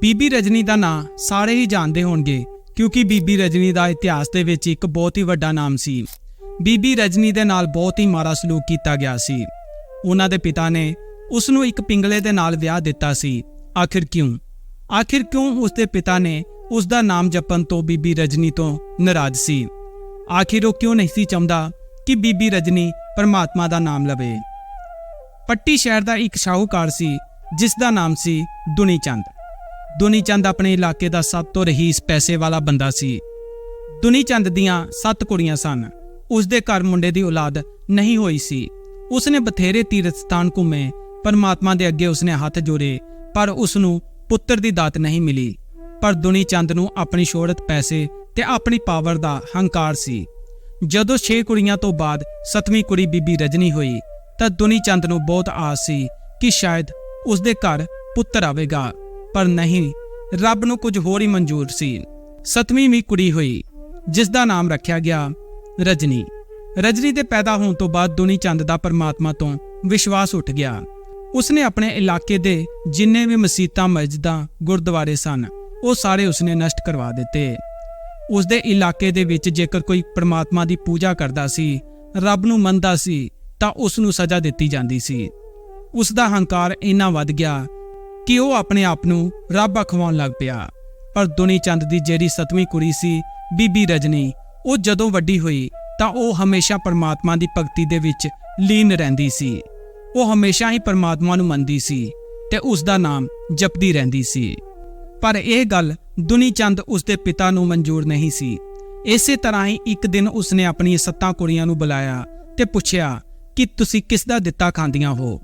ਬੀਬੀ ਰਜਨੀ ਦਾ ਨਾਂ ਸਾਰੇ ਹੀ ਜਾਣਦੇ ਹੋਣਗੇ, ਕਿਉਂਕਿ ਬੀਬੀ ਰਜਨੀ ਦਾ ਇਤਿਹਾਸ ਦੇ ਵਿੱਚ ਇੱਕ ਬਹੁਤ ਹੀ ਵੱਡਾ ਨਾਮ ਸੀ। ਬੀਬੀ ਰਜਨੀ ਦੇ ਨਾਲ ਬਹੁਤ ਹੀ ਮਾੜਾ ਸਲੂਕ ਕੀਤਾ ਗਿਆ ਸੀ। ਉਹਨਾਂ ਦੇ ਪਿਤਾ ਨੇ ਉਸ ਨੂੰ ਇੱਕ ਪਿੰਗਲੇ ਦੇ ਨਾਲ ਵਿਆਹ ਦਿੱਤਾ ਸੀ। ਆਖਿਰ ਕਿਉਂ? ਆਖਿਰ ਕਿਉਂ ਉਸ ਦੇ ਪਿਤਾ ਨੇ ਉਸ ਦਾ ਨਾਮ ਜਪਣ ਤੋਂ ਬੀਬੀ ਰਜਨੀ ਤੋਂ ਨਾਰਾਜ਼ ਸੀ? ਆਖਿਰ ਉਹ ਕਿਉਂ ਨਹੀਂ ਸੀ ਚਾਹੁੰਦਾ ਕਿ ਬੀਬੀ ਰਜਨੀ ਪਰਮਾਤਮਾ ਦਾ ਨਾਮ ਲਵੇ? ਪੱਟੀ ਸ਼ਹਿਰ ਦਾ ਇੱਕ ਸ਼ਾਹੂਕਾਰ ਸੀ ਜਿਸ ਦਾ ਨਾਮ ਸੀ ਦੁਨੀ ਚੰਦ ਦੁਨੀ ਚੰਦ ਆਪਣੇ ਇਲਾਕੇ ਦਾ ਸਭ ਤੋਂ ਰਹੀਸ ਪੈਸੇ ਵਾਲਾ ਬੰਦਾ ਸੀ। ਦੁਨੀ ਚੰਦ ਦੀਆਂ ਸੱਤ ਕੁੜੀਆਂ ਸਨ। ਉਸ ਦੇ ਘਰ ਮੁੰਡੇ ਦੀ ਔਲਾਦ ਨਹੀਂ ਹੋਈ ਸੀ। ਉਸ ਨੇ ਬਥੇਰੇ ਤੀਰਥ ਸਥਾਨ ਘੁੰਮੇ, ਪਰਮਾਤਮਾ ਦੇ ਅੱਗੇ ਉਸਨੇ ਹੱਥ ਜੋੜੇ, ਪਰ ਉਸ ਨੂੰ ਪੁੱਤਰ ਦੀ ਦਾਤ ਨਹੀਂ ਮਿਲੀ। ਪਰ ਦੁਨੀ ਚੰਦ ਨੂੰ ਆਪਣੀ ਸ਼ੋਹਰਤ ਪੈਸੇ ਤੇ ਆਪਣੀ ਪਾਵਰ ਦਾ ਹੰਕਾਰ ਸੀ। ਜਦੋਂ 6 ਕੁੜੀਆਂ ਤੋਂ ਬਾਅਦ ਸੱਤਵੀਂ ਕੁੜੀ ਬੀਬੀ ਰਜਨੀ ਹੋਈ, ਤਾਂ ਦੁਨੀ ਚੰਦ ਨੂੰ ਬਹੁਤ ਆਸ ਸੀ ਕਿ ਸ਼ਾਇਦ ਉਸ ਦੇ ਘਰ ਪੁੱਤਰ ਆਵੇਗਾ। ਪਰ ਨਹੀਂ, ਰੱਬ ਨੂੰ ਕੁਝ ਹੋਰ ਹੀ ਮਨਜ਼ੂਰ ਸੀ। ਸੱਤਵੀਂ ਵੀ ਕੁੜੀ ਹੋਈ, ਜਿਸ ਦਾ ਨਾਮ ਰੱਖਿਆ ਗਿਆ ਰਜਨੀ। ਰਜਨੀ ਦੇ ਪੈਦਾ ਹੋਣ ਤੋਂ ਬਾਅਦ ਦੁਨੀ ਚੰਦ ਦਾ ਪਰਮਾਤਮਾ ਤੋਂ ਵਿਸ਼ਵਾਸ ਉੱਠ ਗਿਆ। ਉਸਨੇ ਆਪਣੇ ਇਲਾਕੇ ਦੇ ਜਿੰਨੇ ਵੀ ਮਸੀਤਾਂ, ਮਸਜਿਦਾਂ, ਗੁਰਦੁਆਰੇ ਸਨ, ਉਹ ਸਾਰੇ ਉਸਨੇ ਨਸ਼ਟ ਕਰਵਾ ਦਿੱਤੇ। ਉਸਦੇ ਇਲਾਕੇ ਦੇ ਵਿੱਚ ਜੇਕਰ ਕੋਈ ਪਰਮਾਤਮਾ ਦੀ ਪੂਜਾ ਕਰਦਾ ਸੀ, ਰੱਬ ਨੂੰ ਮੰਨਦਾ ਸੀ, ਤਾਂ ਉਸ ਨੂੰ ਸਜ਼ਾ ਦਿੱਤੀ ਜਾਂਦੀ ਸੀ। ਉਸ ਦਾ ਹੰਕਾਰ ਇੰਨਾ ਵੱਧ ਗਿਆ ਕਿ ਉਹ ਆਪਣੇ ਆਪ ਨੂੰ ਰੱਬ ਅਖਵਾਉਣ ਲੱਗ ਪਿਆ। ਪਰ ਦੁਨੀ ਚੰਦ ਦੀ ਜਿਹੜੀ ਸਤਵੀਂ ਕੁੜੀ ਸੀ, ਬੀਬੀ ਰਜਨੀ, ਉਹ ਜਦੋਂ ਵੱਡੀ ਹੋਈ ਤਾਂ ਉਹ ਹਮੇਸ਼ਾ ਪਰਮਾਤਮਾ ਦੀ ਭਗਤੀ ਦੇ ਵਿੱਚ ਲੀਨ ਰਹਿੰਦੀ ਸੀ। ਉਹ ਹਮੇਸ਼ਾ ਹੀ ਪਰਮਾਤਮਾ ਨੂੰ ਮੰਨਦੀ ਸੀ ਤੇ ਉਸ ਦਾ ਨਾਮ ਜਪਦੀ ਰਹਿੰਦੀ ਸੀ। ਪਰ ਇਹ ਗੱਲ ਦੁਨੀ ਚੰਦ ਉਸ ਦੇ ਪਿਤਾ ਨੂੰ ਮਨਜ਼ੂਰ ਨਹੀਂ ਸੀ। ਇਸੇ ਤਰ੍ਹਾਂ ਹੀ ਇੱਕ ਦਿਨ ਉਸਨੇ ਆਪਣੀ ਸੱਤਾਂ ਕੁੜੀਆਂ ਨੂੰ ਬੁਲਾਇਆ ਤੇ ਪੁੱਛਿਆ ਕਿ ਤੁਸੀਂ ਕਿਸ ਦਾ ਦਿੱਤਾ ਖਾਂਦੀਆਂ ਹੋ?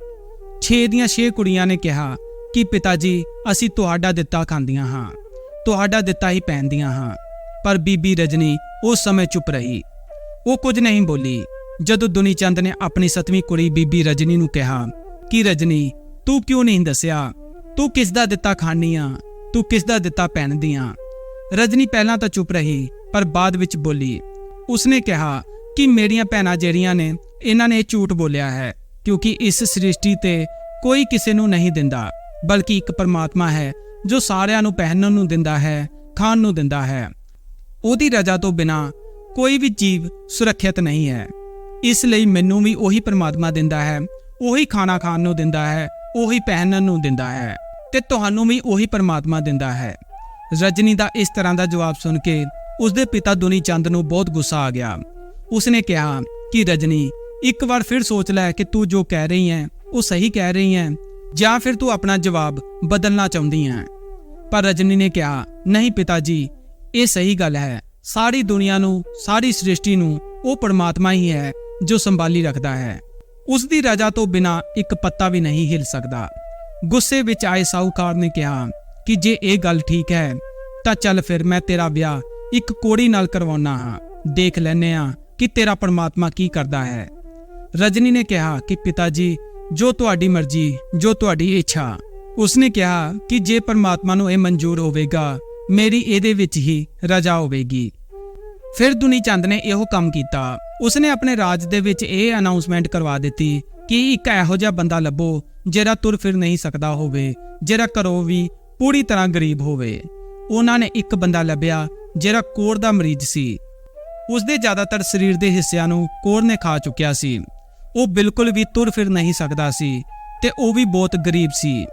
ਛੇ ਦੀਆਂ ਛੇ ਕੁੜੀਆਂ ਨੇ ਕਿਹਾ ਕਿ ਪਿਤਾ ਜੀ ਅਸੀਂ ਤੁਹਾਡਾ ਦਿੱਤਾ ਖਾਂਦੀਆਂ ਹਾਂ। ਤੁਹਾਡਾ ਦਿੱਤਾ ਹੀ ਪਹਿਨਦੀਆਂ ਹਾਂ। ਪਰ ਬੀਬੀ ਰਜਨੀ ਉਸ ਸਮੇਂ ਚੁੱਪ ਰਹੀ। ਉਹ ਕੁਝ ਨਹੀਂ ਬੋਲੀ। ਜਦੋਂ ਦੁਨੀ ਚੰਦ ਨੇ ਆਪਣੀ ਸਤਵੀਂ ਕੁੜੀ ਬੀਬੀ ਰਜਨੀ ਨੂੰ ਕਿਹਾ ਕਿ, ਰਜਨੀ, ਤੂੰ ਕਿਉਂ ਨਹੀਂ ਦੱਸਿਆ? ਤੂੰ ਕਿਸ ਦਾ ਦਿੱਤਾ ਖਾਣੀ ਆ ਤੂੰ ਕਿਸ ਦਾ ਦਿੱਤਾ ਪਹਿਨਦੀ ਆ ਰਜਨੀ ਪਹਿਲਾਂ ਤਾਂ ਚੁੱਪ ਰਹੀ, ਪਰ ਬਾਅਦ ਵਿੱਚ ਬੋਲੀ। ਉਸਨੇ ਕਿਹਾ ਕਿ ਮੇਰੀਆਂ ਭੈਣਾਂ ਜਿਹੜੀਆਂ ਨੇ, ਇਹਨਾਂ ਨੇ ਇਹ ਝੂਠ ਬੋਲਿਆ ਹੈ, ਕਿਉਂਕਿ ਇਸ ਸ੍ਰਿਸ਼ਟੀ ਤੇ ਕੋਈ ਕਿਸੇ ਨੂੰ ਨਹੀਂ ਦਿੰਦਾ। ਬਲਕਿ ਇੱਕ ਪਰਮਾਤਮਾ ਹੈ, ਜੋ ਸਾਰਿਆਂ ਨੂੰ ਪਹਿਨਣ ਨੂੰ ਦਿੰਦਾ ਹੈ, ਖਾਣ ਨੂੰ ਦਿੰਦਾ ਹੈ। ਉਹਦੀ ਰਜ਼ਾ ਤੋਂ ਬਿਨਾ ਕੋਈ ਵੀ ਜੀਵ ਸੁਰੱਖਿਅਤ ਨਹੀਂ ਹੈ। ਇਸ ਲਈ ਮੈਨੂੰ ਵੀ ਉਹੀ ਪਰਮਾਤਮਾ ਦਿੰਦਾ ਹੈ, ਉਹੀ ਖਾਣਾ ਖਾਣ ਨੂੰ ਦਿੰਦਾ ਹੈ, ਉਹੀ ਪਹਿਨਣ ਨੂੰ ਦਿੰਦਾ ਹੈ ਤੇ ਤੁਹਾਨੂੰ ਵੀ ਉਹੀ ਪਰਮਾਤਮਾ ਦਿੰਦਾ ਹੈ। ਰਜਨੀ ਦਾ ਇਸ ਤਰ੍ਹਾਂ ਦਾ ਜਵਾਬ ਸੁਣ ਕੇ ਉਸਦੇ ਪਿਤਾ ਦੁਨੀ ਚੰਦ ਨੂੰ ਬਹੁਤ ਗੁੱਸਾ ਆ ਗਿਆ। ਉਸਨੇ ਕਿਹਾ ਕਿ ਰਜਨੀ, ਇੱਕ ਵਾਰ ਫਿਰ ਸੋਚ ਲੈ ਕਿ ਤੂੰ ਜੋ ਕਹਿ ਰਹੀ ਹੈ, ਉਹ ਸਹੀ ਕਹਿ ਰਹੀ ਹੈ। ਜਾਂ ਫਿਰ ਤੂੰ ਆਪਣਾ ਜਵਾਬ ਬਦਲਣਾ ਚਾਹੁੰਦੀ ਹੈ। ਪਰ ਰਜਨੀ ਨੇ ਕਿਹਾ, ਨਹੀਂ ਪਿਤਾ ਜੀ ਇਹ ਸਹੀ ਗੱਲ ਹੈ। ਸਾਰੀ ਦੁਨੀਆ ਨੂੰ, ਸਾਰੀ ਸ੍ਰਿਸ਼ਟੀ ਨੂੰ ਉਹ ਪਰਮਾਤਮਾ ਹੀ ਹੈ ਜੋ ਸੰਭਾਲੀ ਰੱਖਦਾ ਹੈ। ਉਸ ਦੀ ਰਜ਼ਾ ਤੋਂ ਬਿਨਾ ਇੱਕ ਪੱਤਾ ਵੀ ਨਹੀਂ ਹਿਲ ਸਕਦਾ। ਗੁੱਸੇ ਵਿੱਚ ਆਏ ਸਾਹੂਕਾਰ ਨੇ ਕਿਹਾ, ਕਿ ਜੇ ਇਹ ਗੱਲ ਠੀਕ ਹੈ, ਤਾਂ ਚੱਲ ਫਿਰ ਮੈਂ ਤੇਰਾ ਵਿਆਹ ਇੱਕ ਕੋੜੀ ਨਾਲ ਕਰਵਾਉਣਾ ਹਾਂ। ਦੇਖ ਲੈਨੇ ਆ ਕਿ ਤੇਰਾ ਪਰਮਾਤਮਾ ਕੀ ਕਰਦਾ ਹੈ। ਰਜਨੀ ਨੇ ਕਿਹਾ ਕਿ ਪਿਤਾ ਜੀ ਜੋ ਤੁਹਾਡੀ ਮਰਜ਼ੀ, ਜੋ ਤੁਹਾਡੀ ਇੱਛਾ। ਉਸਨੇ ਕਿਹਾ ਕਿ ਜੇ ਪਰਮਾਤਮਾ ਨੂੰ ਇਹ ਮਨਜ਼ੂਰ ਹੋਵੇਗਾ, ਮੇਰੀ ਇਹਦੇ ਵਿੱਚ ਹੀ ਰਜ਼ਾ ਹੋਵੇਗੀ। ਫਿਰ ਦੁਨੀ ਚੰਦ ਨੇ ਇਹੋ ਕੰਮ ਕੀਤਾ। ਉਸਨੇ ਆਪਣੇ ਰਾਜ ਦੇ ਵਿੱਚ ਇਹ ਅਨਾਉਂਸਮੈਂਟ ਕਰਵਾ ਦਿੱਤੀ ਕਿ ਇੱਕ ਇਹੋ ਜਿਹਾ ਬੰਦਾ ਲੱਭੋ, ਜਿਹੜਾ ਤੁਰ ਫਿਰ ਨਹੀਂ ਸਕਦਾ ਹੋਵੇ, ਜਿਹੜਾ ਘਰੋਂ ਵੀ ਪੂਰੀ ਤਰ੍ਹਾਂ ਗਰੀਬ ਹੋਵੇ। ਉਹਨਾਂ ਨੇ ਇੱਕ ਬੰਦਾ ਲੱਭਿਆ, ਜਿਹੜਾ ਕੋਰ ਦਾ ਮਰੀਜ਼ ਸੀ। ਉਸਦੇ ਜ਼ਿਆਦਾਤਰ ਸਰੀਰ ਦੇ ਹਿੱਸਿਆਂ ਨੂੰ ਕੋਰ ਨੇ ਖਾ ਚੁੱਕਿਆ ਸੀ। ਉਹ ਬਿਲਕੁਲ ਵੀ ਤੁਰ ਫਿਰ ਨਹੀਂ ਸਕਦਾ ਸੀ ਤੇ ਉਹ ਵੀ ਬਹੁਤ ਗਰੀਬ ਸੀ।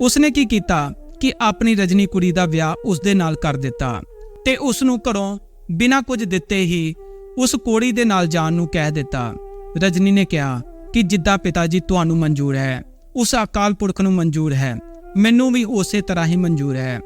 ਉਸਨੇ ਕੀ ਕੀਤਾ ਕਿ ਆਪਣੀ ਰਜਨੀ ਕੁੜੀ ਦਾ ਵਿਆਹ ਉਸਦੇ ਨਾਲ ਕਰ ਦਿੱਤਾ ਤੇ ਉਸ ਨੂੰ ਘਰੋਂ ਬਿਨਾਂ ਕੁਝ ਦਿੱਤੇ ਹੀ ਉਸ ਕੋੜੀ ਦੇ ਨਾਲ ਜਾਣ ਨੂੰ ਕਹਿ ਦਿੱਤਾ। ਰਜਨੀ ਨੇ ਕਿਹਾ ਕਿ ਜਿੱਦਾਂ ਪਿਤਾ ਜੀ ਤੁਹਾਨੂੰ ਮਨਜ਼ੂਰ ਹੈ, ਉਸ ਅਕਾਲ ਪੁਰਖ ਨੂੰ ਮਨਜ਼ੂਰ ਹੈ, ਮੈਨੂੰ ਵੀ ਉਸੇ ਤਰ੍ਹਾਂ ਹੀ ਮਨਜ਼ੂਰ ਹੈ।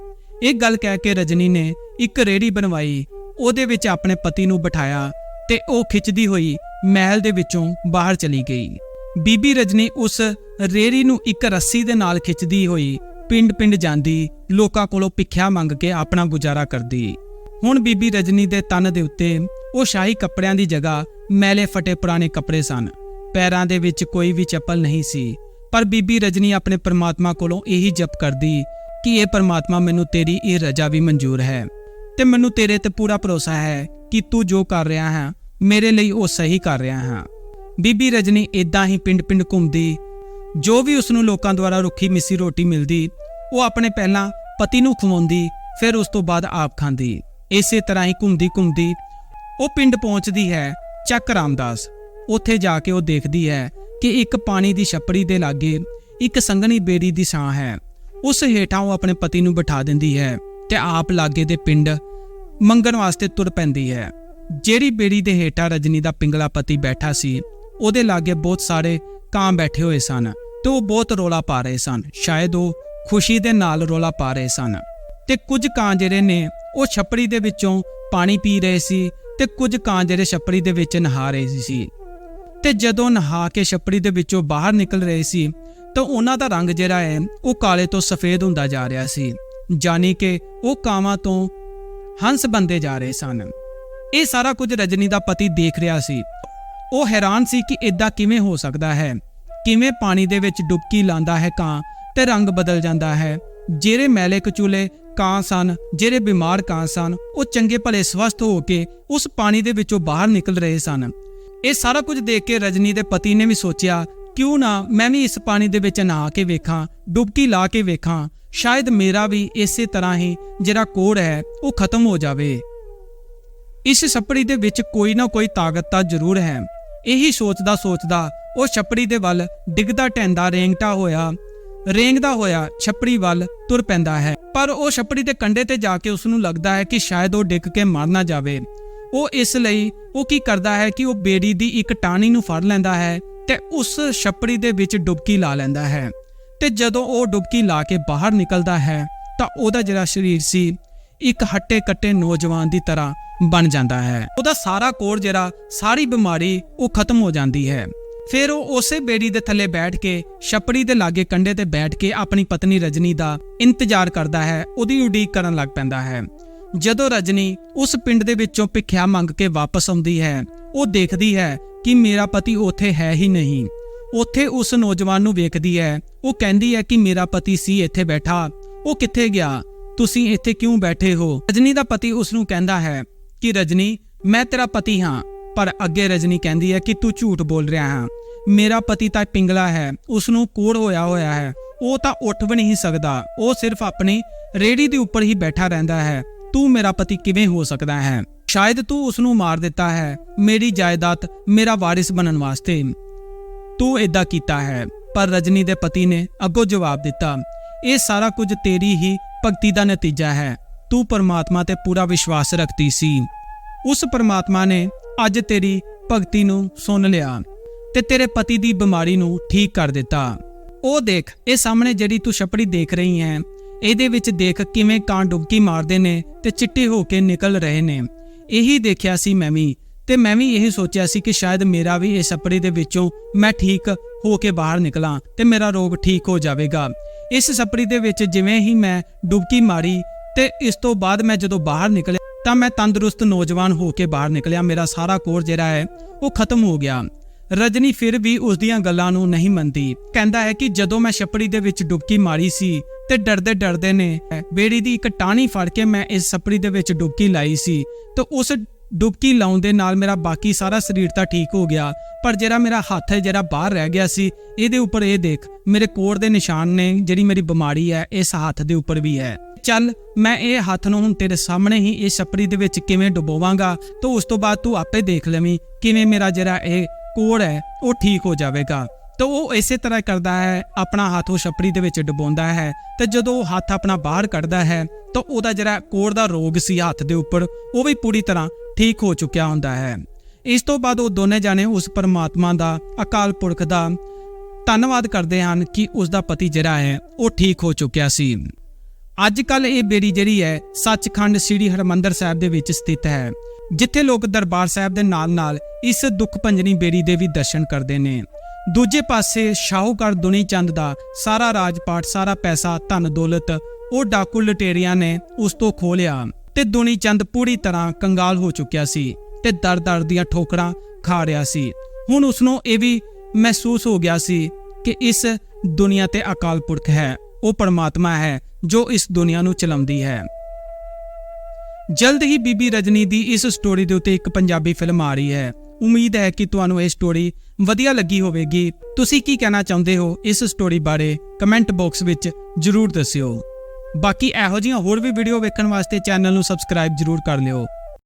ਇਹ ਗੱਲ ਕਹਿ ਕੇ ਰਜਨੀ ਨੇ ਇੱਕ ਰੇੜੀ ਬਣਵਾਈ, ਉਹਦੇ ਵਿੱਚ ਆਪਣੇ ਪਤੀ ਨੂੰ ਬਿਠਾਇਆ ਤੇ ਉਹ ਖਿੱਚਦੀ ਹੋਈ ਮਹਿਲ ਦੇ ਵਿੱਚੋਂ ਬਾਹਰ ਚਲੀ ਗਈ। ਬੀਬੀ ਰਜਨੀ ਉਸ ਰੇੜੀ ਨੂੰ ਇੱਕ ਰੱਸੀ ਦੇ ਨਾਲ ਖਿੱਚਦੀ ਹੋਈ ਪਿੰਡ-ਪਿੰਡ ਜਾਂਦੀ ਲੋਕਾਂ ਕੋਲੋਂ ਭਿੱਖਿਆ ਮੰਗ ਕੇ ਆਪਣਾ ਗੁਜ਼ਾਰਾ ਕਰਦੀ। ਹੁਣ ਬੀਬੀ ਰਜਨੀ ਦੇ ਤਨ ਦੇ ਉੱਤੇ ਉਹ ਸ਼ਾਹੀ ਕੱਪੜਿਆਂ ਦੀ ਜਗ੍ਹਾ ਮੈਲੇ ਫਟੇ ਪੁਰਾਣੇ ਕੱਪੜੇ ਸਨ। ਪੈਰਾਂ ਦੇ ਵਿੱਚ ਕੋਈ ਵੀ ਚੱਪਲ ਨਹੀਂ ਸੀ। ਪਰ ਬੀਬੀ ਰਜਨੀ ਆਪਣੇ ਪਰਮਾਤਮਾ ਕੋਲੋਂ ਇਹੀ ਜਪ ਕਰਦੀ ਕਿ ਇਹ ਪਰਮਾਤਮਾ ਮੈਨੂੰ ਤੇਰੀ ਇਹ ਰਜ਼ਾ ਵੀ ਮਨਜ਼ੂਰ ਹੈ ਤੇ ਮੈਨੂੰ ਤੇਰੇ ਤੇ ਪੂਰਾ ਭਰੋਸਾ ਹੈ ਕਿ ਤੂੰ ਜੋ ਕਰ ਰਿਹਾ ਹੈ ਮੇਰੇ ਲਈ ਉਹ ਸਹੀ ਕਰ ਰਿਹਾ ਹਾਂ। ਬੀਬੀ ਰਜਨੀ ਇਦਾਂ ਹੀ ਪਿੰਡ-ਪਿੰਡ ਘੁੰਮਦੀ। ਜੋ ਵੀ ਉਸ ਨੂੰ ਲੋਕਾਂ ਦੁਆਰਾ ਰੁੱਖੀ ਮਿੱਸੀ ਰੋਟੀ ਮਿਲਦੀ, ਉਹ ਆਪਣੇ ਪਹਿਲਾਂ ਪਤੀ ਨੂੰ ਖਵਾਉਂਦੀ, ਫਿਰ ਉਸ ਤੋਂ ਬਾਅਦ ਆਪ ਖਾਂਦੀ। ਇਸੇ ਤਰ੍ਹਾਂ ਹੀ ਘੁੰਮਦੀ ਘੁੰਮਦੀ ਉਹ ਪਿੰਡ ਪਹੁੰਚਦੀ ਹੈ ਚੱਕ ਰਾਮਦਾਸ। ਉੱਥੇ ਜਾ ਕੇ ਉਹ ਦੇਖਦੀ ਹੈ ਕਿ ਇੱਕ ਪਾਣੀ ਦੀ ਛੱਪੜੀ ਦੇ ਲਾਗੇ ਇੱਕ ਸੰਘਣੀ ਬੇਰੀ ਦੀ ਛਾਂ ਹੈ। ਉਸ ਹੇਠਾਂ ਉਹ ਆਪਣੇ ਪਤੀ ਨੂੰ ਬਿਠਾ ਦਿੰਦੀ ਹੈ ਤੇ ਆਪ ਲਾਗੇ ਦੇ ਪਿੰਡ ਮੰਗਣ ਵਾਸਤੇ ਤੁਰ ਪੈਂਦੀ ਹੈ। ਜਿਹੜੀ ਬੇੜੀ ਦੇ ਹੇਠਾਂ ਰਜਨੀ ਦਾ ਪਿੰਗਲਾ ਪਤੀ ਬੈਠਾ ਸੀ, ਉਹਦੇ ਲਾਗੇ ਬਹੁਤ ਸਾਰੇ ਕਾਂ ਬੈਠੇ ਹੋਏ ਸਨ ਤੇ ਉਹ ਬਹੁਤ ਰੋਲਾ ਪਾ ਰਹੇ ਸਨ। ਸ਼ਾਇਦ ਉਹ ਖੁਸ਼ੀ ਦੇ ਨਾਲ ਰੋਲਾ ਪਾ ਰਹੇ ਸਨ। ਤੇ ਕੁਝ ਕਾਂ ਜਿਹੜੇ ਨੇ, ਉਹ ਛੱਪੜੀ ਦੇ ਵਿੱਚੋਂ ਪਾਣੀ ਪੀ ਰਹੇ ਸੀ ਤੇ ਕੁਝ ਕਾਂ ਜਿਹੜੇ ਛੱਪੜੀ ਦੇ ਵਿੱਚ ਨਹਾ ਰਹੇ ਸੀ। ਤੇ ਜਦੋਂ ਨਹਾ ਕੇ ਛੱਪੜੀ ਦੇ ਵਿੱਚੋਂ ਬਾਹਰ ਨਿਕਲ ਰਹੇ ਸੀ, ਤਾਂ ਉਹਨਾਂ ਦਾ ਰੰਗ ਜਿਹੜਾ ਹੈ, ਉਹ ਕਾਲੇ ਤੋਂ ਸਫੇਦ ਹੁੰਦਾ ਜਾ ਰਿਹਾ ਸੀ। ਜਾਨੀ ਕਿ ਉਹ ਕਾਵਾਂ ਤੋਂ ਹੰਸ ਬੰਦੇ ਜਾ ਰਹੇ ਸਨ। ਇਹ ਸਾਰਾ ਕੁਝ ਰਜਨੀ ਦਾ ਪਤੀ ਦੇਖ ਰਿਹਾ ਸੀ। ਉਹ ਹੈਰਾਨ ਸੀ ਕਿ ਇਦਾਂ ਕਿਵੇਂ ਹੋ ਸਕਦਾ ਹੈ। ਕਿਵੇਂ ਪਾਣੀ ਦੇ ਵਿੱਚ ਡੁਬਕੀ ਲਾਂਦਾ ਹੈ ਕਾਂ ਤੇ ਰੰਗ ਬਦਲ ਜਾਂਦਾ ਹੈ। ਜਿਹੜੇ ਮੈਲੇ ਕਚੂਲੇ ਕਾਂ ਸਨ, ਜਿਹੜੇ ਬਿਮਾਰ ਕਾਂ ਸਨ, ਉਹ ਚੰਗੇ ਭਲੇ ਸਵਸਥ ਹੋ ਕੇ ਉਸ ਪਾਣੀ ਦੇ ਵਿੱਚੋਂ ਬਾਹਰ ਨਿਕਲ ਰਹੇ ਸਨ। ਇਹ ਸਾਰਾ ਕੁਝ ਦੇਖ ਕੇ ਰਜਨੀ ਦੇ ਪਤੀ ਨੇ ਵੀ ਸੋਚਿਆ, ਕਿਉਂ ਨਾ ਮੈਂ ਵੀ ਇਸ ਪਾਣੀ ਦੇ ਵਿੱਚ ਨਹਾ ਕੇ ਵੇਖਾਂ, ਡੁਬਕੀ ਲਾ ਕੇ ਵੇਖਾਂ। ਸ਼ਾਇਦ ਮੇਰਾ ਵੀ ਇਸੇ ਤਰ੍ਹਾਂ ਹੀ ਜਿਹੜਾ ਕੋੜ ਹੈ, ਉਹ ਖਤਮ ਹੋ ਜਾਵੇ। ਇਸ ਛੱਪੜੀ ਦੇ ਵਿੱਚ ਕੋਈ ਨਾ ਕੋਈ ਤਾਕਤ ਤਾਂ ਜ਼ਰੂਰ ਹੈ। ਇਹੀ ਸੋਚਦਾ ਸੋਚਦਾ ਉਹ ਛੱਪੜੀ ਦੇ ਵੱਲ ਡਿੱਗਦਾ ਟੈਂਦਾ ਰੇਂਗਟਾ ਹੋਇਆ, ਰੇਂਗਦਾ ਹੋਇਆ ਛੱਪੜੀ ਵੱਲ ਤੁਰ ਪੈਂਦਾ ਹੈ। ਪਰ ਉਹ ਛੱਪੜੀ ਦੇ ਕੰਢੇ ਤੇ ਜਾ ਕੇ ਉਸ ਨੂੰ ਲੱਗਦਾ ਹੈ ਕਿ ਸ਼ਾਇਦ ਉਹ ਡਿੱਗ ਕੇ ਮਰ ਨਾ ਜਾਵੇ। ਉਹ ਇਸ ਲਈ ਉਹ ਕੀ ਕਰਦਾ ਹੈ ਕਿ ਉਹ ਬੇੜੀ ਦੀ ਇੱਕ ਟਾਹਣੀ ਨੂੰ ਫੜ ਲੈਂਦਾ ਹੈ ਤੇ ਉਸ ਛੱਪੜੀ ਦੇ ਵਿੱਚ ਡੁਬਕੀ ਲਾ ਲੈਂਦਾ ਹੈ। ਤੇ ਜਦੋਂ ਉਹ ਡੁਬਕੀ ਲਾ ਕੇ ਬਾਹਰ ਨਿਕਲਦਾ ਹੈ ਤਾਂ ਉਹਦਾ ਜਿਹੜਾ ਸਰੀਰ ਸੀ ਇੱਕ ਹੱਟੇ ਕੱਟੇ ਨੌਜਵਾਨ ਦੀ ਤਰ੍ਹਾਂ ਬਣ ਜਾਂਦਾ ਹੈ। ਉਹਦਾ ਸਾਰਾ ਕੋਰ ਜਿਹੜਾ, ਸਾਰੀ ਬਿਮਾਰੀ ਉਹ ਖਤਮ ਹੋ ਜਾਂਦੀ ਹੈ। ਫਿਰ ਉਹ ਉਸੇ ਬੇੜੀ ਦੇ ਥੱਲੇ ਬੈਠ ਕੇ, ਛੱਪੜੀ ਦੇ ਲਾਗੇ ਕੰਡੇ ਤੇ ਬੈਠ ਕੇ ਆਪਣੀ ਪਤਨੀ ਰਜਨੀ ਦਾ ਇੰਤਜ਼ਾਰ ਕਰਦਾ ਹੈ। ਉਹਦੀ ਉਡੀਕ ਕਰਨ ਲੱਗ ਪੈਂਦਾ ਹੈ। ਜਦੋਂ ਰਜਨੀ ਉਸ ਪਿੰਡ ਦੇ ਵਿੱਚੋਂ ਭਿੱਖਿਆ ਮੰਗ ਕੇ ਵਾਪਸ ਆਉਂਦੀ ਹੈ, ਉਹ ਦੇਖਦੀ ਹੈ ਕਿ ਮੇਰਾ ਪਤੀ ਉੱਥੇ ਹੈ ਹੀ ਨਹੀਂ। ਉੱਥੇ ਉਸ ਨੌਜਵਾਨ ਨੂੰ ਵੇਖਦੀ ਹੈ। ਉਹ ਕਹਿੰਦੀ ਹੈ ਕਿ ਮੇਰਾ ਪਤੀ ਸੀ, ਇੱਥੇ ਬੈਠਾ। ਉਹ ਕਿੱਥੇ ਗਿਆ? ਤੁਸੀਂ ਇੱਥੇ ਕਿਉਂ ਬੈਠੇ ਹੋ? ਰਜਨੀ ਦਾ ਪਤੀ ਉਸ ਨੂੰ ਕਹਿੰਦਾ ਹੈ ਕਿ, ਰਜਨੀ, ਮੈਂ ਤੇਰਾ ਪਤੀ ਹਾਂ। ਪਰ ਅੱਗੇ ਰਜਨੀ ਕਹਿੰਦੀ ਹੈ ਕਿ, ਤੂੰ ਝੂਠ ਬੋਲ ਰਿਹਾ ਹੈ। ਮੇਰਾ ਪਤੀ ਤਾਂ ਪਿੰਗਲਾ ਹੈ। ਉਸ ਨੂੰ ਕੋੜ ਹੋਇਆ ਹੋਇਆ ਹੈ। ਉਹ ਤਾਂ ਉੱਠ ਵੀ ਨਹੀਂ ਸਕਦਾ। ਉਹ ਸਿਰਫ ਆਪਣੀ ਰੇੜੀ ਦੇ ਉੱਪਰ ਹੀ ਬੈਠਾ ਰਹਿੰਦਾ ਹੈ। ਤੂੰ ਮੇਰਾ ਪਤੀ ਕਿਵੇਂ ਹੋ ਸਕਦਾ ਹੈ? ਸ਼ਾਇਦ ਤੂੰ ਉਸ ਨੂੰ ਮਾਰ ਦਿੱਤਾ ਹੈ। ਮੇਰੀ ਜਾਇਦਾਦ ਮੇਰਾ ਵਾਰਿਸ ਬਣਨ ਵਾਸਤੇ। ਤੂੰ ਇਦਾਂ ਕੀਤਾ ਹੈ। ਪਰ ਰਜਨੀ ਦੇ ਪਤੀ ਨੇ ਅੱਗੋਂ ਜਵਾਬ ਦਿੱਤਾ ਇਹ ਸਾਰਾ ਕੁਝ ਤੇਰੀ ਹੀ ਭਗਤੀ ਦਾ ਨਤੀਜਾ ਹੈ। ਤੂੰ ਪਰਮਾਤਮਾ ਤੇ ਪੂਰਾ ਵਿਸ਼ਵਾਸ ਰੱਖਦੀ ਸੀ। ਉਸ ਪਰਮਾਤਮਾ ਨੇ ਅੱਜ ਤੇਰੀ ਭਗਤੀ ਨੂੰ ਸੁਣ ਲਿਆ ਤੇ ਤੇਰੇ ਪਤੀ ਦੀ ਬਿਮਾਰੀ ਨੂੰ ਠੀਕ ਕਰ ਦਿੱਤਾ। ਉਹ ਦੇਖ, ਇਹ ਸਾਹਮਣੇ ਜਿਹੜੀ ਤੂੰ ਛਪੜੀ ਦੇਖ ਰਹੀ ਹੈ, ਇਹਦੇ ਵਿੱਚ ਦੇਖ ਕਿਵੇਂ ਕਾਂ ਡੁਬਕੀ ਮਾਰਦੇ ਨੇ ਤੇ ਚਿੱਟੇ ਹੋ ਕੇ ਨਿਕਲ ਰਹੇ ਨੇ। ਇਹੀ ਦੇਖਿਆ ਸੀ ਮੈਂ ਵੀ ਤੇ ਮੈਂ ਵੀ ਇਹ ਸੋਚਿਆ ਸੀ ਕਿ ਸ਼ਾਇਦ ਮੇਰਾ ਵੀ ਇਸ ਛਪੜੀ ਦੇ ਵਿੱਚੋਂ ਮੈਂ ਠੀਕ ਹੋ ਕੇ ਬਾਹਰ ਨਿਕਲਾਂ ਤੇ ਮੇਰਾ ਰੋਗ ਠੀਕ ਹੋ ਜਾਵੇਗਾ। ਇਸ ਛਪੜੀ ਦੇ ਵਿੱਚ ਜਿਵੇਂ ਹੀ ਮੈਂ ਡੁਬਕੀ ਮਾਰੀ ਤੇ ਇਸ ਤੋਂ ਬਾਅਦ ਮੈਂ ਜਦੋਂ ਬਾਹਰ ਨਿਕਲਿਆ ਤਾਂ ਮੈਂ ਤੰਦਰੁਸਤ ਨੌਜਵਾਨ ਹੋ ਕੇ ਬਾਹਰ ਨਿਕਲਿਆ। ਮੇਰਾ ਸਾਰਾ ਕੋਰ ਜਿਹੜਾ ਹੈ, ਉਹ ਖਤਮ ਹੋ ਗਿਆ। ਰਜਨੀ ਫਿਰ ਵੀ ਉਸ ਦੀਆਂ ਗੱਲਾਂ ਨੂੰ ਨਹੀਂ ਮੰਨਦੀ। ਕਹਿੰਦਾ ਹੈ ਕਿ ਜਦੋਂ ਮੈਂ ਛਪੜੀ ਦੇ ਵਿੱਚ ਡੁਬਕੀ ਮਾਰੀ ਸੀ ਤੇ ਡਰਦੇ ਡਰਦੇ ਨੇ ਬੇੜੀ ਦੀ ਇੱਕ ਟਾਹਣੀ ਫੜ ਕੇ ਮੈਂ ਇਸ ਛਪੜੀ ਦੇ ਵਿੱਚ ਡੁਬਕੀ ਲਾਈ ਸੀ, ਤੇ ਉਸ ਡੁਬਕੀ ਲਾਉਣ ਦੇ ਨਾਲ ਮੇਰਾ ਬਾਕੀ ਸਾਰਾ ਸਰੀਰ ਤਾਂ ਠੀਕ ਹੋ ਗਿਆ, ਪਰ ਜਿਹੜਾ ਮੇਰਾ ਹੱਥ ਹੈ, ਜਿਹੜਾ ਬਾਹਰ ਰਹਿ ਗਿਆ ਸੀ, ਇਹਦੇ ਉੱਪਰ ਇਹ ਦੇਖ, ਮੇਰੇ ਕੋਰ ਦੇ ਨਿਸ਼ਾਨ ਨੇ, ਜਿਹੜੀ ਮੇਰੀ ਬਿਮਾਰੀ ਹੈ, ਇਸ ਹੱਥ ਦੇ ਉੱਪਰ ਵੀ ਹੈ। ਚੱਲ, ਮੈਂ ਇਹ ਹੱਥ ਨੂੰ ਹੁਣ ਤੇਰੇ ਸਾਹਮਣੇ ਹੀ ਇਹ ਛਪੜੀ ਦੇ ਵਿੱਚ ਕਿਵੇਂ ਡੁਬੋਵਾਂਗਾ, ਤਾਂ ਉਸ ਤੋਂ ਬਾਅਦ ਤੂੰ ਆਪੇ ਦੇਖ ਲਵੀਂ ਕਿਵੇਂ ਮੇਰਾ ਜਿਹੜਾ ਇਹ ਕੋੜ ਹੈ, ਉਹ ਠੀਕ ਹੋ ਜਾਵੇਗਾ। ਤਾਂ ਉਹ ਇਸੇ ਤਰ੍ਹਾਂ ਕਰਦਾ ਹੈ, ਆਪਣਾ ਹੱਥ ਉਹ ਛਪੜੀ ਦੇ ਵਿੱਚ ਡੁਬੋਂਦਾ ਹੈ ਤੇ ਜਦੋਂ ਉਹ ਹੱਥ ਆਪਣਾ ਬਾਹਰ ਕੱਢਦਾ ਹੈ, ਤਾਂ ਉਹਦਾ ਜਿਹੜਾ ਕੋੜ ਦਾ ਰੋਗ ਸੀ ਹੱਥ ਦੇ ਉੱਪਰ, ਉਹ ਵੀ ਪੂਰੀ ਤਰ੍ਹਾਂ ਠੀਕ ਹੋ ਚੁੱਕਿਆ ਹੁੰਦਾ ਹੈ। ਇਸ ਤੋਂ ਬਾਅਦ ਉਹ ਦੋਨੇ ਜਾਣੇ ਉਸ ਪਰਮਾਤਮਾ ਦਾ, ਅਕਾਲ ਪੁਰਖ ਦਾ ਧੰਨਵਾਦ ਕਰਦੇ ਹਨ ਕਿ ਉਸ ਦਾ ਪਤੀ ਜਿਹੜਾ ਹੈ, ਉਹ ਠੀਕ ਹੋ ਚੁੱਕਿਆ ਸੀ। ਅੱਜ ਕੱਲ ਇਹ ਬੇੜੀ ਜਿਹੜੀ ਹੈ, ਸੱਚਖੰਡ ਸ੍ਰੀ ਹਰਮੰਦਰ ਸਾਹਿਬ ਦੇ ਵਿੱਚ ਸਥਿਤ ਹੈ, ਜਿੱਥੇ ਲੋਕ ਦਰਬਾਰ ਸਾਹਿਬ ਦੇ ਨਾਲ-ਨਾਲ ਇਸ ਦੁੱਖ ਭੰਜਨੀ ਬੇੜੀ ਦੇ ਵੀ ਦਰਸ਼ਨ ਕਰਦੇ ਨੇ। ਦੂਜੇ ਪਾਸੇ ਸ਼ਾਹੂਕਾਰ ਦੁਨੀ ਚੰਦ ਦਾ ਸਾਰਾ ਰਾਜਪਾਟ ਸਾਰਾ ਪੈਸਾ, ਧਨ, ਦੌਲਤ ਉਹ ਡਾਕੂ ਲਟੇਰੀਆਂ ਨੇ ਉਸ ਤੋਂ ਖੋ ਲਿਆ ਤੇ ਦੁਨੀ ਚੰਦ ਪੂਰੀ ਤਰ੍ਹਾਂ ਕੰਗਾਲ ਹੋ ਚੁੱਕਿਆ ਸੀ ਤੇ ਦਰ-ਦਰ ਦੀਆਂ ਠੋਕਰਾਂ ਖਾ ਰਿਹਾ ਸੀ। ਹੁਣ ਉਸ ਨੂੰ ਇਹ ਵੀ ਮਹਿਸੂਸ ਹੋ ਗਿਆ ਸੀ ਕਿ ਇਸ ਦੁਨੀਆ ਤੇ ਅਕਾਲ ਪੁਰਖ ਹੈ, ਉਹ ਪਰਮਾਤਮਾ ਹੈ ਜੋ ਇਸ ਦੁਨੀਆ ਨੂੰ ਚਲਾਉਂਦੀ ਹੈ। ਜਲਦ ਹੀ ਬੀਬੀ ਰਜਨੀ ਦੀ ਇਸ ਸਟੋਰੀ ਦੇ ਉੱਤੇ ਇੱਕ ਪੰਜਾਬੀ ਫਿਲਮ ਆ ਰਹੀ ਹੈ। ਉਮੀਦ ਹੈ ਕਿ ਤੁਹਾਨੂੰ ਇਹ ਸਟੋਰੀ ਵਧੀਆ ਲੱਗੀ ਹੋਵੇਗੀ। ਤੁਸੀਂ ਕੀ ਕਹਿਣਾ ਚਾਹੁੰਦੇ ਹੋ ਇਸ ਸਟੋਰੀ ਬਾਰੇ? ਕਮੈਂਟ ਬਾਕਸ ਵਿੱਚ ਜਰੂਰ ਦੱਸਿਓ। ਬਾਕੀ ਇਹੋ ਜਿਹੀਆਂ ਹੋਰ ਵੀ ਵੀਡੀਓ ਵੇਖਣ ਵਾਸਤੇ ਚੈਨਲ ਨੂੰ ਸਬਸਕ੍ਰਾਈਬ ਜ਼ਰੂਰ ਕਰ ਲਿਓ।